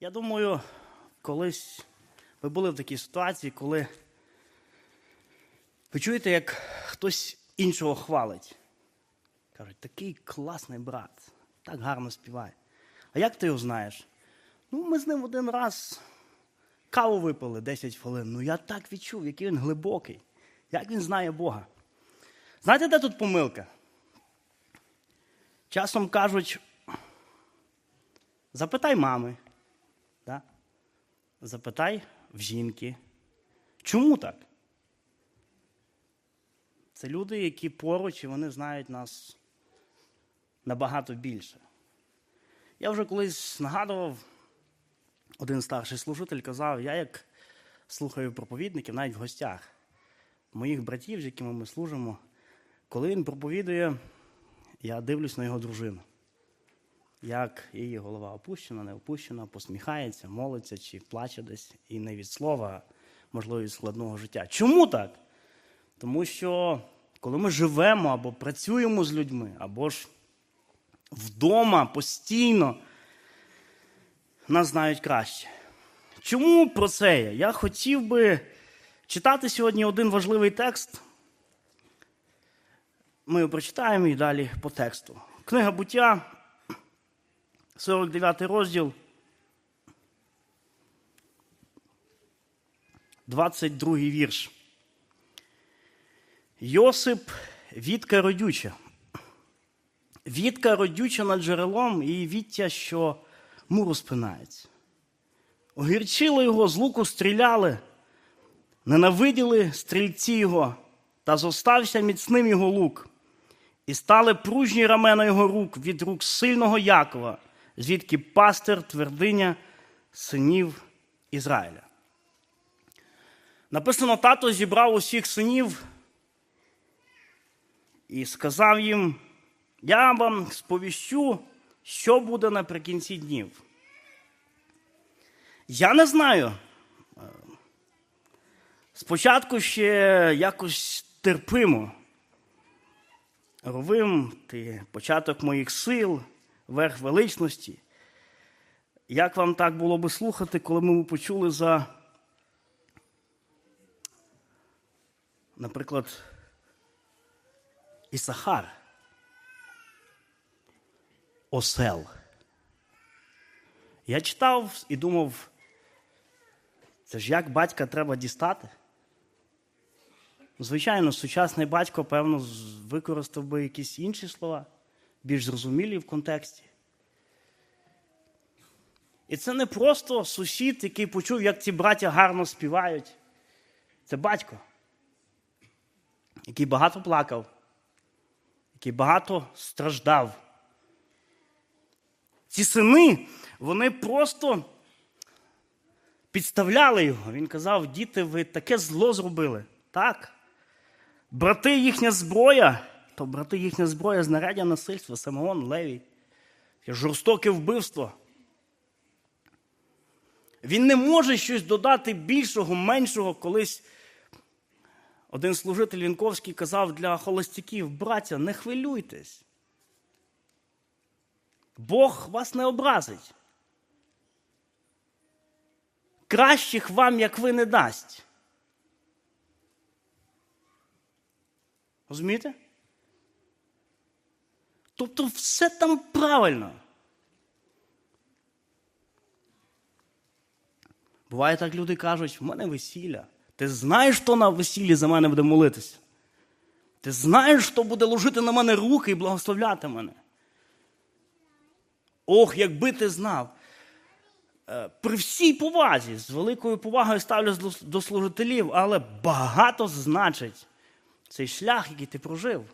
Я думаю, колись ви були в такій ситуації, коли ви чуєте, як хтось іншого хвалить. Кажуть, такий класний брат, так гарно співає. А як ти його знаєш? Ну, ми з ним один раз каву випили 10 хвилин. Ну я так відчув, який він глибокий, як він знає Бога. Знаєте, де тут помилка? Часом кажуть, запитай мами? Запитай в жінки. Чому так? Це люди, які поруч і вони знають нас набагато більше. Я вже колись нагадував, один старший служитель казав, я як слухаю проповідників навіть в гостях моїх братів, з якими ми служимо, коли він проповідує, я дивлюсь на його дружину. Як її голова опущена, не опущена, посміхається, молиться чи плаче десь, і не від слова, можливо, від складного життя. Чому так? Тому що коли ми живемо або працюємо з людьми, або ж вдома постійно, нас знають краще. Чому про це я? Я хотів би читати сьогодні один важливий текст. Ми його прочитаємо і далі по тексту. Книга буття, 49 розділ. 22 вірш. Йосип Вітка родюча. Вітка родюча над джерелом і віття, що муру спинається. Огірчили його, з луку стріляли, ненавиділи стрільці його, та зостався міцним його лук. І стали пружні рамена його рук від рук сильного Якова, звідки пастир твердиня синів Ізраїля. Написано, тато зібрав усіх синів і сказав їм: Я вам сповіщу, що буде наприкінці днів. Я не знаю. Спочатку ще якось терпимо. Ровим ти початок моїх сил, верх величності. Як вам так було би слухати, коли ми почули за, наприклад, Ісахар, осел. Я читав і думав, це ж як батька треба дістати? Звичайно, сучасний батько, певно, використав би якісь інші слова, більш зрозумілі в контексті. І це не просто сусід, який почув, як ці браття гарно співають. Це батько, який багато плакав, який багато страждав. Ці сини, вони просто підставляли його. Він казав: діти, ви таке зло зробили. Так. Брати їхня зброя, то брати їхня зброя знаряддя насильства, Самогон, Левій, жорстоке вбивство. Він не може щось додати більшого, меншого. Колись один служитель Вінковський казав для холостяків, браття, не хвилюйтесь. Бог вас не образить. Кращих вам, як ви, не дасть. Розумієте? Тобто все там правильно. Буває так, люди кажуть, в мене весілля. Ти знаєш, хто на весіллі за мене буде молитися? Ти знаєш, хто буде ложити на мене руки і благословляти мене? Ох, якби ти знав. Е, При всій повазі, з великою повагою ставлюсь до, до служителів, але багато значить цей шлях, який ти прожив.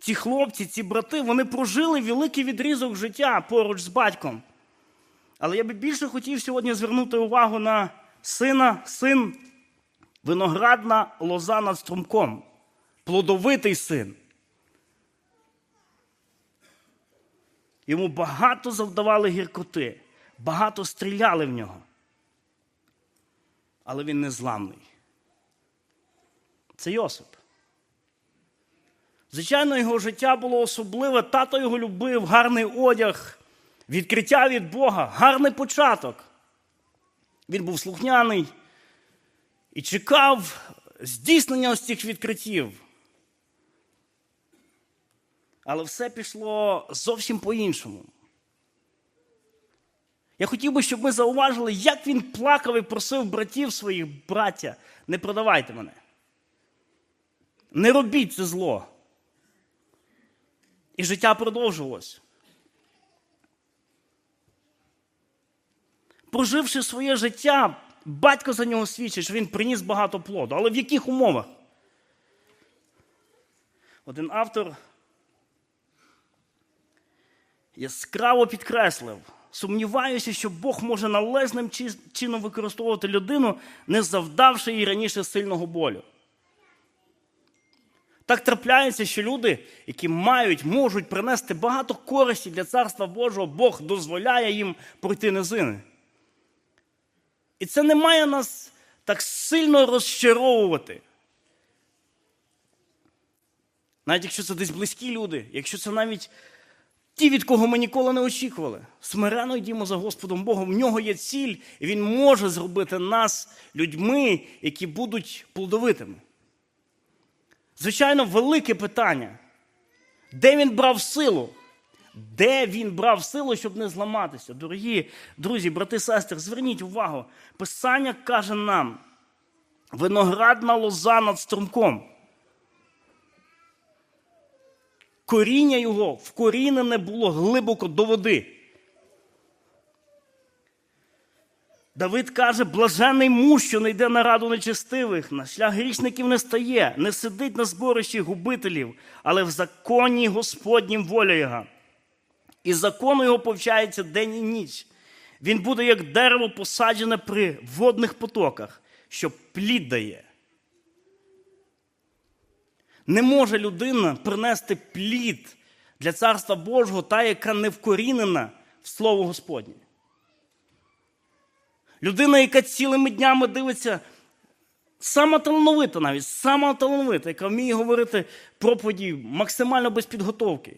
Ці хлопці, ці брати, вони прожили великий відрізок життя поруч з батьком. Але я би більше хотів сьогодні звернути увагу на сина, син, виноградна лоза над струмком, плодовитий син. Йому багато завдавали гіркоти, багато стріляли в нього. Але він не зламний. Це Йосип. Звичайно, його життя було особливе. Тато його любив, гарний одяг. відкриття від Бога, гарний початок. Він був слухняний і чекав здійснення ось цих відкриттів. Але все пішло зовсім по-іншому. Я хотів би, щоб ми зауважили, як він плакав і просив братів своїх, браття, не продавайте мене. Не робіть це зло. І життя продовжувалось. Проживши своє життя, батько за нього свідчить, що він приніс багато плоду. Але в яких умовах? Один автор яскраво підкреслив. Сумніваюся, що Бог може належним чином використовувати людину, не завдавши їй раніше сильного болю. Так трапляється, що люди, які мають, можуть принести багато користі для Царства Божого, Бог дозволяє їм пройти низини. І це не має нас так сильно розчаровувати. Навіть якщо це десь близькі люди, якщо це навіть ті, від кого ми ніколи не очікували. Смирено йдімо за Господом Богом. В нього є ціль, і Він може зробити нас людьми, які будуть плодовитими. Звичайно, велике питання. Де він брав силу? Де він брав силу, щоб не зламатися? Дорогі друзі, брати, сестри, зверніть увагу. Писання каже нам: виноградна лоза над струмком. Коріння його вкорінене було глибоко до води. Давид каже: блажений муж, що не йде на раду нечестивих, на шлях грішників не стає, не сидить на зборищі губителів, але в законі Господнім воля його. І закону його повчається день і ніч. Він буде як дерево посаджене при водних потоках, що плід дає. Не може людина принести плід для Царства Божого, та, яка не вкорінена в Слово Господнє. Людина, яка цілими днями дивиться, сама талановита навіть, сама талановита, яка вміє говорити проповіді максимально без підготовки.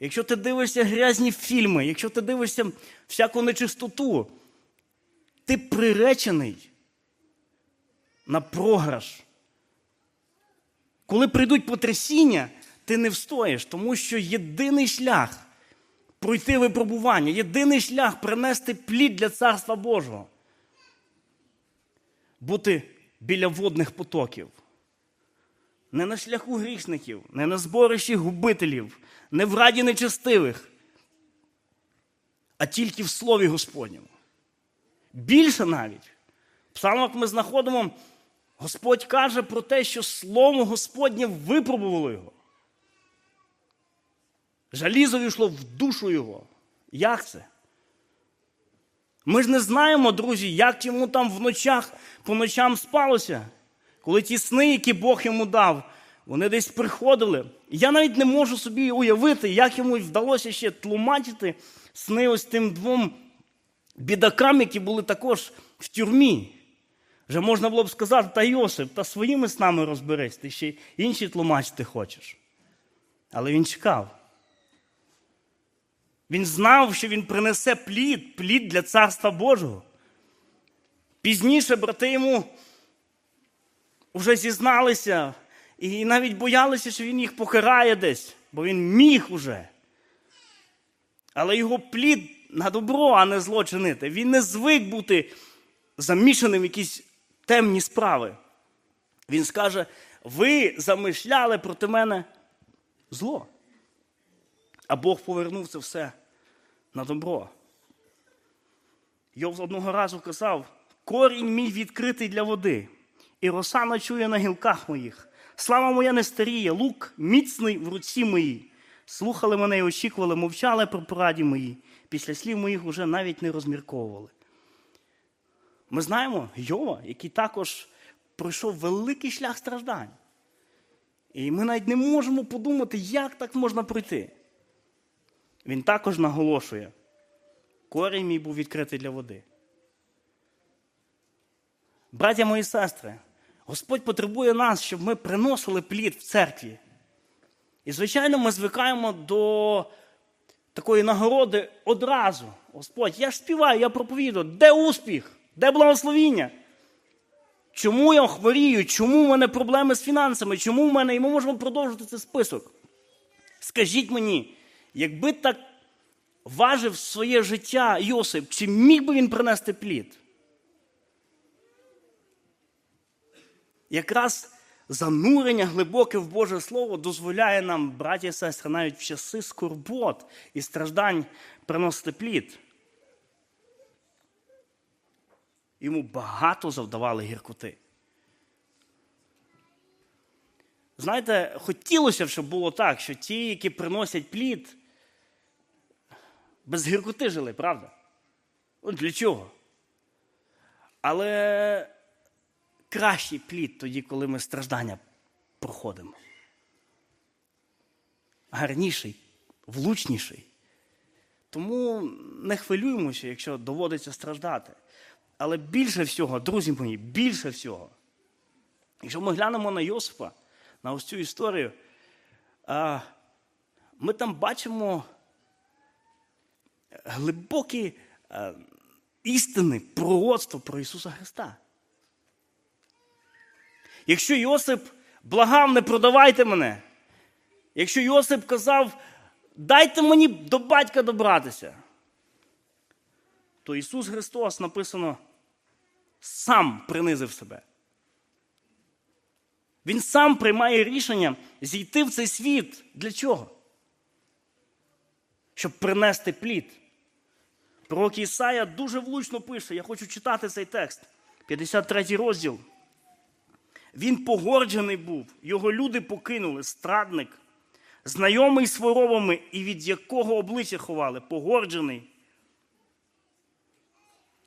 Якщо ти дивишся грязні фільми, якщо ти дивишся всяку нечистоту, ти приречений на програш. Коли прийдуть потрясіння, ти не встоїш, тому що єдиний шлях пройти випробування, єдиний шлях принести плід для Царства Божого. Бути біля водних потоків. Не на шляху грішників, не на зборищі губителів, не в раді нечестивих, а тільки в Слові Господньому. Більше навіть. Псалмах ми знаходимо, Господь каже про те, що Слово Господнє випробувало його. Жалізо війшло в душу його. Як це? Ми ж не знаємо, друзі, як йому там в ночах по ночам спалося, коли ті сни, які Бог йому дав, вони десь приходили. Я навіть не можу собі уявити, як йому вдалося ще тлумачити сни ось тим двом бідакам, які були також в тюрмі. Вже можна було б сказати, та Йосип, та своїми снами розберись, ти ще інші тлумачити хочеш. Але він чекав. Він знав, що він принесе плід, плід для Царства Божого. Пізніше брати йому вже зізналися і навіть боялися, що він їх покарає десь, бо він міг уже. Але його плід на добро, а не зло чинити. Він не звик бути замішаним в якісь темні справи. Він скаже: ви замишляли проти мене зло. А Бог повернув це все на добро. Йов одного разу казав: корінь мій відкритий для води, і роса ночує на гілках моїх. Слава моя не старіє, лук міцний в руці моїй. Слухали мене і очікували, мовчали про пораді мої. Після слів моїх уже навіть не розмірковували. Ми знаємо Йова, який також пройшов великий шлях страждань. І ми навіть не можемо подумати, як так можна пройти. Він також наголошує, корінь мій був відкритий для води. Браття мої сестри, Господь потребує нас, щоб ми приносили плід в церкві. І, звичайно, ми звикаємо до такої нагороди одразу. Господь, я ж співаю, я проповідую. Де успіх? Де благословіння? Чому я хворію? Чому в мене проблеми з фінансами? Чому в мене, і ми можемо продовжити цей список. Скажіть мені, якби так важив своє життя Йосип, чи міг би він принести плід? Якраз занурення глибоке в Боже Слово дозволяє нам, браті і сестри, навіть в часи скорбот і страждань приносити плід. Йому багато завдавали гіркоти. Знаєте, хотілося б, щоб було так, що ті, які приносять плід, без гіркоти жили, правда? От для чого? Але кращий плід тоді, коли ми страждання проходимо. Гарніший, влучніший. Тому не хвилюємося, якщо доводиться страждати. Але більше всього, друзі мої, більше всього. Якщо ми глянемо на Йосипа, на ось цю історію, ми там бачимо глибокі істини, пророцтво про Ісуса Христа. Якщо Йосип благав, не продавайте мене. Якщо Йосип казав, дайте мені до батька добратися, то Ісус Христос написано сам принизив себе. Він сам приймає рішення зійти в цей світ. Для чого? Щоб принести плід. Пророк Ісая дуже влучно пише, я хочу читати цей текст, 53 розділ. Він погорджений був, його люди покинули, страдник, знайомий з хворобами, і від якого обличчя ховали, погорджений.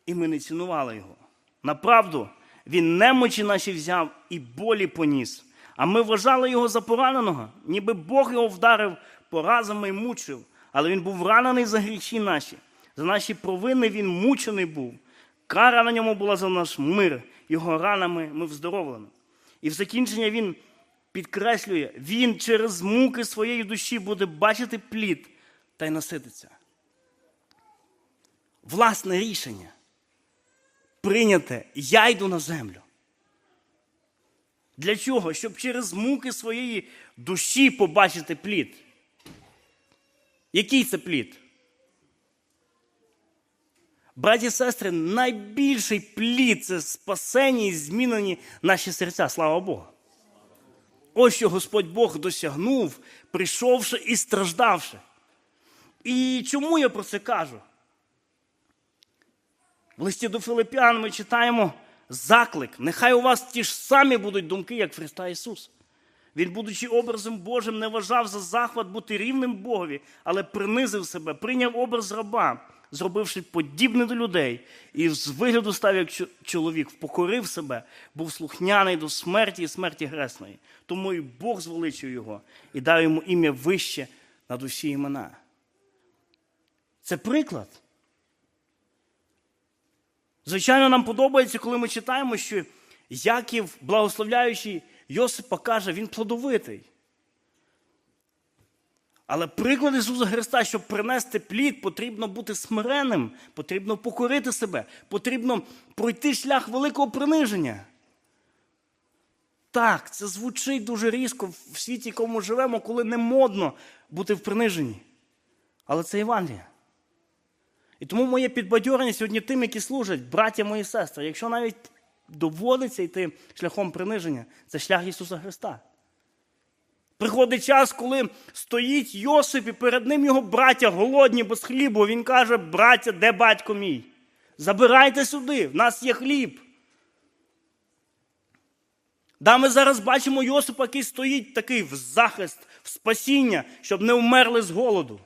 І ми не цінували його. Направду, він немочі наші взяв і болі поніс. А ми вважали його за пораненого, ніби Бог його вдарив поразами і мучив. Але він був ранений за гріхи наші. За наші провини він мучений був. Кара на ньому була за наш мир, його ранами ми вздоровлені. І в закінчення він підкреслює, він через муки своєї душі буде бачити плід та й насититься. Власне рішення. Прийняте, я йду на землю. Для чого? Щоб через муки своєї душі побачити плід. Який це плід? Браті і сестри, найбільший плід це спасені і змінені наші серця, слава Богу. Ось що Господь Бог досягнув, прийшовши і страждавши. І чому я про це кажу? В листі до Филиппян ми читаємо заклик. Нехай у вас ті ж самі будуть думки, як Христа Ісус. Він, будучи образом Божим, не вважав за захват бути рівним Богові, але принизив себе, прийняв образ раба, зробивши подібне до людей, і з вигляду став як чоловік, впокорив себе, був слухняний до смерті і смерті гресної. Тому і Бог звеличив його і дав йому ім'я вище над усі імена. Це приклад. Звичайно, нам подобається, коли ми читаємо, що Яків, благословляючи Йосипа, каже, він плодовитий. Але приклад Ісуса Христа, щоб принести плід, потрібно бути смиренним, потрібно покорити себе, потрібно пройти шлях великого приниження. Так, це звучить дуже різко в світі, в якому живемо, коли не модно бути в приниженні. Але це Євангелія. І тому моє підбадьорення сьогодні тим, які служать, браття мої сестри, якщо навіть доводиться йти шляхом приниження, це шлях Ісуса Христа. Приходить час, коли стоїть Йосип, і перед ним його браття голодні без хлібу. Він каже: браття, де батько мій? Забирайте сюди, в нас є хліб. Да, ми зараз бачимо Йосипа, який стоїть такий в захист, в спасіння, щоб не вмерли з голоду.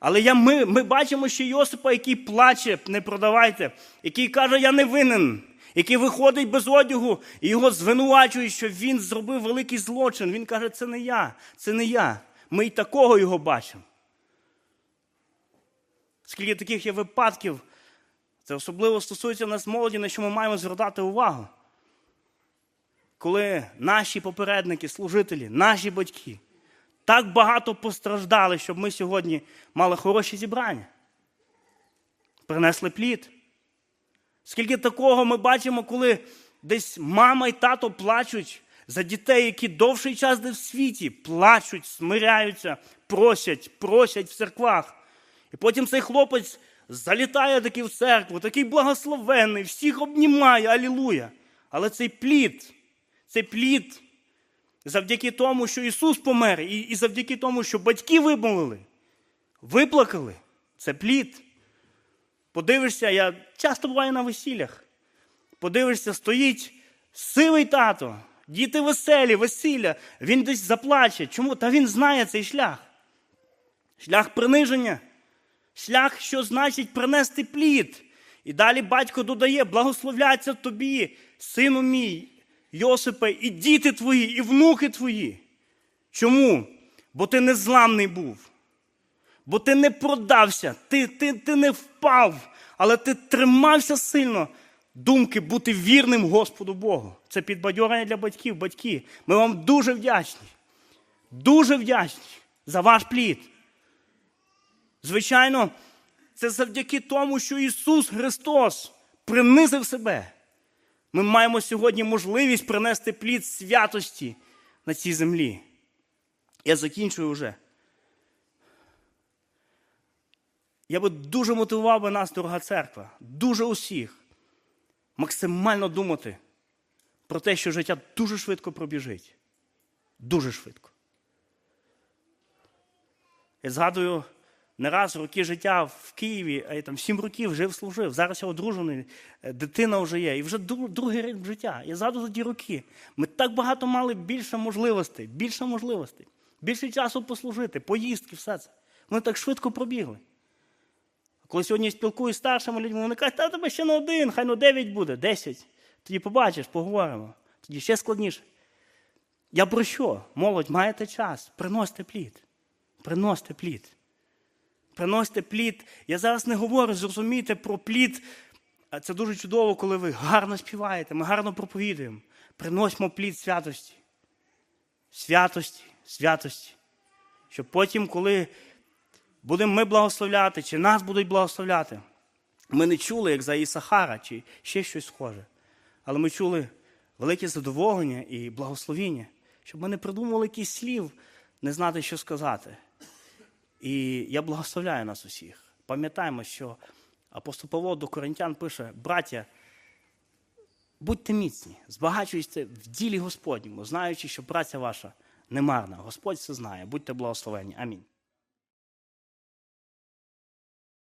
Але я, ми ми бачимо ще Йосипа, який плаче, не продавайте, який каже, я не винен, який виходить без одягу і його звинувачують, що він зробив великий злочин. Він каже, це не я, це не я. Ми й такого його бачимо. Скільки таких є випадків, це особливо стосується нас молоді, на що ми маємо звертати увагу. Коли наші попередники, служителі, наші батьки Так багато постраждали, щоб ми сьогодні мали хороші зібрання. Принесли плід. Скільки такого ми бачимо, коли десь мама і тато плачуть за дітей, які довший час де в світі, плачуть, смиряються, просять, просять в церквах. І потім цей хлопець залітає таки в церкву, такий благословенний, всіх обнімає, алілуя. Але цей плід, цей плід завдяки тому, що Ісус помер, і, завдяки тому, що батьки вимолили, виплакали, це плід. Подивишся, я часто буваю на весіллях. Подивишся, стоїть сивий тато, діти веселі, весілля. Він десь заплаче. Чому? Та він знає цей шлях. Шлях приниження, шлях, що значить принести плід. І далі батько додає: благословляться тобі, сину мій, Йосипе, і діти твої, і внуки твої. Чому? Бо ти незламний був. Бо ти не продався, ти, ти, ти не впав, але ти тримався сильно думки бути вірним Господу Богу. Це підбадьорення для батьків. Батьки, ми вам дуже вдячні. Дуже вдячні за ваш плід. Звичайно, це завдяки тому, що Ісус Христос принизив себе. Ми маємо сьогодні можливість принести плід святості на цій землі. Я закінчую вже. Я би дуже мотивував би нас, дорога церква, дуже усіх, максимально думати про те, що життя дуже швидко пробіжить. Дуже швидко. Я згадую не раз роки життя в Києві, а я там сім років жив, служив. Зараз я одружений, е, дитина вже є. І вже другий рік життя. Я згадую за ті роки. Ми так багато мали більше можливостей, більше можливостей, більше часу послужити, поїздки, все це. Вони так швидко пробігли. Коли сьогодні спілкуюсь з старшими людьми, вони кажуть, та тебе ще не один, хай ну дев'ять буде, десять. Тоді побачиш, поговоримо. Тоді ще складніше. Я про що? Молодь, маєте час, приносьте плід. Приносьте плід. Приносьте плід. Я зараз не говорю, зрозумійте про плід. Це дуже чудово, коли ви гарно співаєте, ми гарно проповідуємо. Приносимо плід святості. Святості, святості. Щоб потім, коли будемо ми благословляти, чи нас будуть благословляти. Ми не чули, як за Ісахара, чи ще щось схоже. Але ми чули велике задоволення і благословіння, щоб ми не придумували якісь слів, не знати, що сказати. І я благословляю нас усіх. Пам'ятаємо, що апостол Павло до коринтян пише: браття, будьте міцні, збагачуйте в ділі Господньому, знаючи, що праця ваша немарна. Господь це знає. Будьте благословені. Амінь.